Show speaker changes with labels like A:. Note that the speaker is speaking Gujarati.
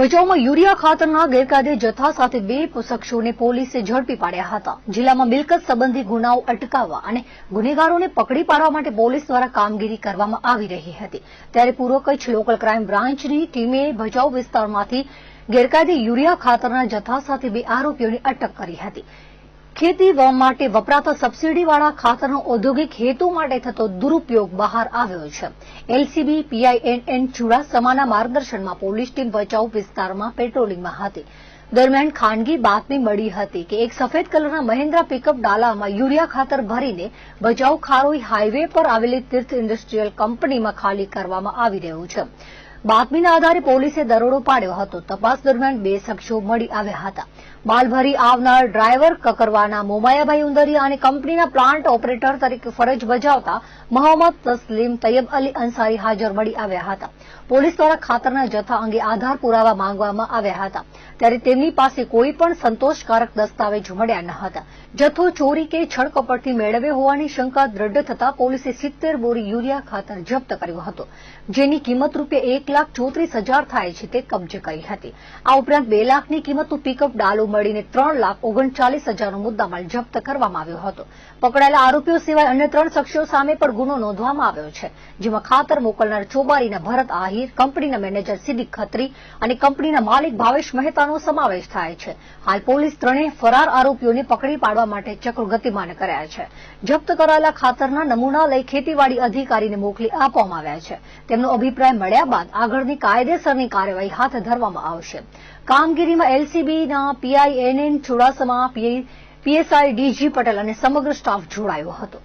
A: ભચાઉમાં યુરિયા ખાતરના ગેરકાયદે જથ્થા સાથે બે શખ્સોને પોલીસે ઝડપી પાડ્યા હતા. જિલ્લામાં મિલકત સંબંધી ગુનાઓ અટકાવવા અને ગુનેગારોને પકડી પાડવા માટે પોલીસ દ્વારા કામગીરી કરવામાં આવી રહી હતી. ત્યારે પૂર્વ કચ્છ લોકલ ક્રાઇમ બ્રાન્ચની ટીમે ભચાઉ વિસ્તારમાંથી ગેરકાયદે યુરિયા ખાતરના જથ્થા સાથે બે આરોપીઓની અટક કરી હતી. ખેતી માટે વપરાતા સબસીડીવાળા ખાતરનો ઔદ્યોગિક હેતુ માટે થતો દુરુપયોગ બહાર આવ્યો છે. એલસીબી, પીઆઈએનએન ચુડાસમાના માર્ગદર્શનમાં પોલીસ ટીમ ભચાઉ વિસ્તારમાં પેટ્રોલિંગમાં હતી. દરમિયાન ખાનગી બાતમી મળી હતી કે એક સફેદ કલરના મહિન્દ્રા પિકઅપ ડાલામાં યુરિયા ખાતર ભરીને ભચાઉ ખારોઈ હાઈવે પર આવેલી તીર્થ ઇન્ડસ્ટ્રીયલ કંપનીમાં ખાલી કરવામાં આવી રહ્યું છે. બાતમીના આધારે પોલીસે દરોડો પાડ્યો હતો. તપાસ દરમિયાન બે શખ્સો મળી આવ્યા હતા. માલભરી આવનાર ડ્રાઈવર કકરવાના મોમાયાભાઈ ઉંદરિયા અને કંપનીના પ્લાન્ટ ઓપરેટર તરીકે ફરજ બજાવતા મોહમ્મદ તસ્લીમ તૈયબ અલી અંસારી હાજર મળી આવ્યા હતા. પોલીસ દ્વારા ખાતરના જથ્થા અંગે આધાર પુરાવા માંગવામાં આવ્યા હતા. ત્યારે તેમની પાસે કોઈ પણ સંતોષકારક દસ્તાવેજ મળ્યા ન હતા. જથ્થો ચોરી કે છળકપટથી મેળવ્યો હોવાની શંકા દ્રઢ થતા પોલીસે સિત્તેર બોરી યુરિયા ખાતર જપ્ત કર્યો હતો, જેની કિંમત રૂપિયા એક લાખ ચોત્રીસ હજાર થાય છે તે કબજે કરી હતી. આ ઉપરાંત બે લાખની કિંમતનું પિકઅપ ડાલુ મળીને ત્રણ લાખ ઓગણચાલીસ હજારનો મુદ્દામાલ જપ્ત કરવામાં આવ્યો હતો. પકડાયેલા આરોપીઓ સિવાય અન્ય ત્રણ શખ્સો સામે પણ ગુનો નોંધવામાં આવ્યો છે, જેમાં ખાતર મોકલનાર ચોબારીના ભરત આહિર, કંપનીના મેનેજર સિદ્દીક ખત્રી અને કંપનીના માલિક ભાવેશ મહેતાનો સમાવેશ થાય છે. હાલ પોલીસ ત્રણેય ફરાર આરોપીઓને પકડી પાડવા માટે ચક્રો ગતિમાન કર્યા છે. જપ્ત કરાયેલા ખાતરના નમૂના લઈ ખેતીવાડી અધિકારીને મોકલી આપવામાં આવ્યા છે. તેમનો અભિપ્રાય મળ્યા બાદ આગળની કાયદેસરની કાર્યવાહી હાથ ધરવામાં આવશે. કામગીરીમાં એલસીબીના PI NN Chudasama PSI DG Patel અને સમગ્ર સ્ટાફ જોડાયો હતો.